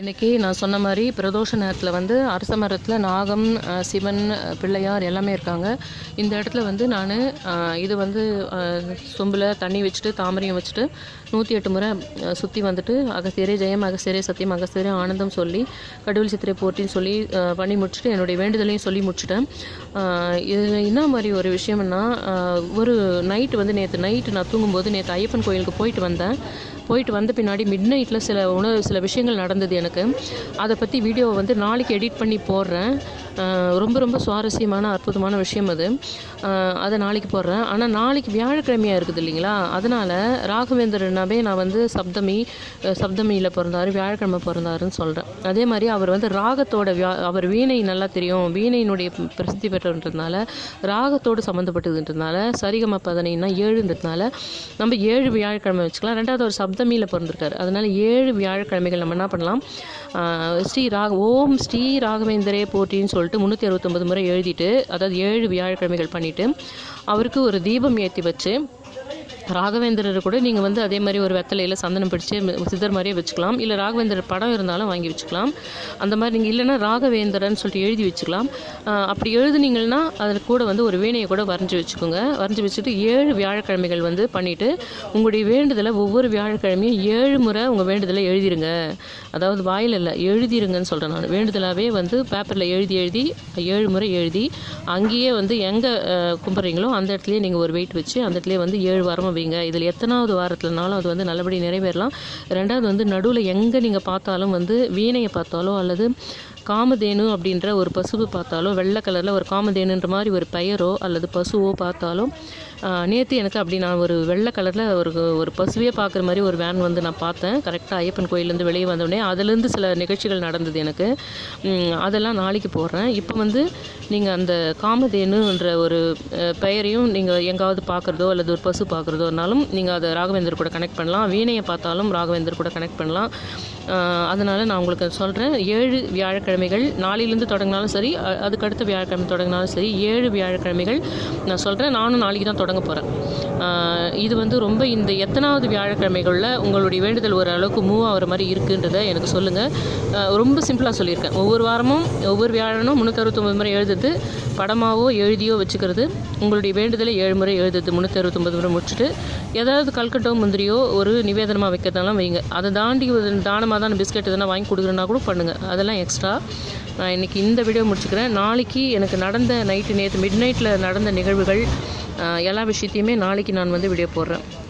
இன்றைக்கி நான் சொன்ன மாதிரி பிரதோஷ நேரத்தில் வந்து அரச மரத்தில் நாகம் சிவன் பிள்ளையார் எல்லாமே இருக்காங்க. இந்த இடத்துல வந்து நான் இது வந்து சொம்பில் தண்ணி வச்சுட்டு தாமரையும் வச்சுட்டு நூற்றி எட்டு முறை சுற்றி வந்துட்டு அகஸ்தியரே ஜெயம் அகஸ்தியரே சத்தியம் அகஸ்தியரே ஆனந்தம் சொல்லி கடவுள் சித்திரை போட்டின்னு சொல்லி பண்ணி முடிச்சுட்டு என்னுடைய வேண்டுதலையும் சொல்லி முடிச்சிட்டேன். இது என்ன மாதிரி ஒரு விஷயம்னா ஒரு நைட்டு வந்து நேற்று நைட்டு நான் தூங்கும்போது நேற்று ஐயப்பன் கோயிலுக்கு போயிட்டு வந்தேன். போயிட்டு வந்த பின்னாடி மிட் நைட்டில் சில உணவு சில விஷயங்கள் நடந்தது எனக்கு. அதை பற்றி வீடியோவை வந்து நாளைக்கு எடிட் பண்ணி போடுறேன். ரொம்ப ரொம்ப சுவாரஸ்யமான அற்புதமான விஷயம் அது. அதை நாளைக்கு போடுறேன். ஆனால் நாளைக்கு வியாழக்கிழமையாக இருக்குது இல்லைங்களா? அதனால் ராகவேந்திரனாவே நான் வந்து சப்தமி சப்தமியில் பிறந்தார் வியாழக்கிழமை பிறந்தாருன்னு சொல்கிறேன் அதே மாதிரி அவர் வந்து ராகத்தோட வியா அவர் வீணை நல்லா தெரியும். வீணையினுடைய பிரசித்தி பெற்றதுன்றதுனால ராகத்தோடு சம்மந்தப்பட்டதுன்றதுனால சரிகம பதனைன்னா ஏழுன்றதுனால நம்ம ஏழு வியாழக்கிழமை வச்சுக்கலாம். ரெண்டாவது ஒரு சப்தமியில் பிறந்திருக்காரு. அதனால் ஏழு வியாழக்கிழமைகள் நம்ம என்ன பண்ணலாம்? ஸ்ரீ ராக ஓம் ஸ்ரீ ராகவேந்தரே சொல்லி சொல்லிட்டு முந்நூற்றி அறுபத்தொம்பது முறை எழுதிட்டு அதாவது ஏழு வியாழக்கிழமைகள் பண்ணிவிட்டு அவருக்கு ஒரு தீபம் ஏற்றி வச்சு ராகவேந்திரர் கூட நீங்கள் வந்து அதே மாதிரி ஒரு வெத்தலையில் சந்தனம் பிடிச்சி சித்தர் மாதிரியே வச்சுக்கலாம். இல்லை ராகவேந்திரர் படம் இருந்தாலும் வாங்கி வச்சுக்கலாம். அந்த மாதிரி நீங்கள் இல்லைன்னா ராகவேந்திரன் சொல்லிட்டு எழுதி வச்சுக்கலாம். அப்படி எழுதுனீங்கன்னா அதில் கூட வந்து ஒரு வீணையை கூட வரைஞ்சி வச்சுக்கோங்க. வரைஞ்சி வச்சுட்டு ஏழு வியாழக்கிழமைகள் வந்து பண்ணிவிட்டு உங்களுடைய வேண்டுதலை ஒவ்வொரு வியாழக்கிழமையும் ஏழு முறை உங்கள் வேண்டுதலை எழுதிருங்க. அதாவது வாயில் இல்லை எழுதிருங்கன்னு சொல்கிறேன் நான். வேண்டுதலாகவே வந்து பேப்பரில் எழுதி எழுதி ஏழு முறை எழுதி அங்கேயே வந்து எங்கே கும்பிட்றீங்களோ அந்த இடத்துலையே நீங்கள் ஒரு வெயிட் வச்சு அந்த இடத்துலையே வந்து ஏழு வாரமாக வைங்க இதில் எத்தனாவது வாரத்துலனாலும் அது வந்து நல்லபடி நிறைவேறலாம். ரெண்டாவது வந்து நடுவில் எங்கே நீங்கள் பார்த்தாலும் வந்து வீணையை பார்த்தாலோ அல்லது காமதேனு அப்படின்ற ஒரு பசுவை பார்த்தாலோ வெள்ளை கலரில் ஒரு காமதேனுன்ற மாதிரி ஒரு பெயரோ அல்லது பசுவோ பார்த்தாலும் நேற்று எனக்கு அப்படி நான் ஒரு வெள்ளை கலரில் ஒரு ஒரு பசுவே பார்க்குற மாதிரி ஒரு வேன் வந்து நான் பார்த்தேன். கரெக்டாக ஐயப்பன் கோயிலேருந்து வெளியே வந்தோடனே அதுலேருந்து சில நிகழ்ச்சிகள் நடந்தது எனக்கு. அதெல்லாம் நாளைக்கு போடுறேன். இப்போ வந்து நீங்கள் அந்த காமதேனுன்ற ஒரு பெயரையும் நீங்கள் எங்காவது பார்க்குறதோ அல்லது ஒரு பசு பார்க்குறதோனாலும் நீங்கள் அதை ராகவேந்தர் கூட கனெக்ட் பண்ணலாம். வீணையை பார்த்தாலும் ராகவேந்தர் கூட கனெக்ட் பண்ணலாம். அதனால் நான் உங்களுக்கு சொல்கிறேன் ஏழு வியாழக்கிழமைகள் நாளையிலேருந்து தொடங்கினாலும் சரி அதுக்கடுத்த வியாழக்கிழமை தொடங்கினாலும் சரி ஏழு வியாழக்கிழமைகள் நான் சொல்கிறேன் நானும் நாளைக்கு தான் தொடங்க போகிறேன் இது வந்து ரொம்ப இந்த எத்தனாவது வியாழக்கிழமைகளில் உங்களுடைய வேண்டுதல் ஒரு அளவுக்கு மூவ் ஆகிற மாதிரி இருக்குன்றதை எனக்கு சொல்லுங்கள் ரொம்ப சிம்பிளாக சொல்லியிருக்கேன். ஒவ்வொரு வாரமும் ஒவ்வொரு வியாழனும் முந்நூற்றறுபத்தொம்பது முறை எழுதுறது படமாவோ எழுதியோ வச்சுக்கிறது. உங்களுடைய வேண்டுதலை ஏழு முறை எழுதுறது முந்நூற்றறுபத்தொம்பது முறை முடிச்சுட்டு ஏதாவது கல்கட்டோ முந்திரியோ ஒரு நிவேதனமாக வைக்கிறதெல்லாம் வைங்க. அதை தாண்டி ஒரு தானமாக தான் பிஸ்கெட் எதனா வாங்கி கொடுக்குறேன்னா கூட பண்ணுங்கள் அதெல்லாம் எக்ஸ்ட்ரா நான் இன்றைக்கி இந்த வீடியோ முடிச்சுக்கிறேன். நாளைக்கு எனக்கு நடந்த நைட்டு நேற்று மிட் நைட்டில் நடந்த நிகழ்வுகள் எல்லா விஷயத்தையுமே நாளைக்கு நான் வந்து வீடியோ போடுறேன்.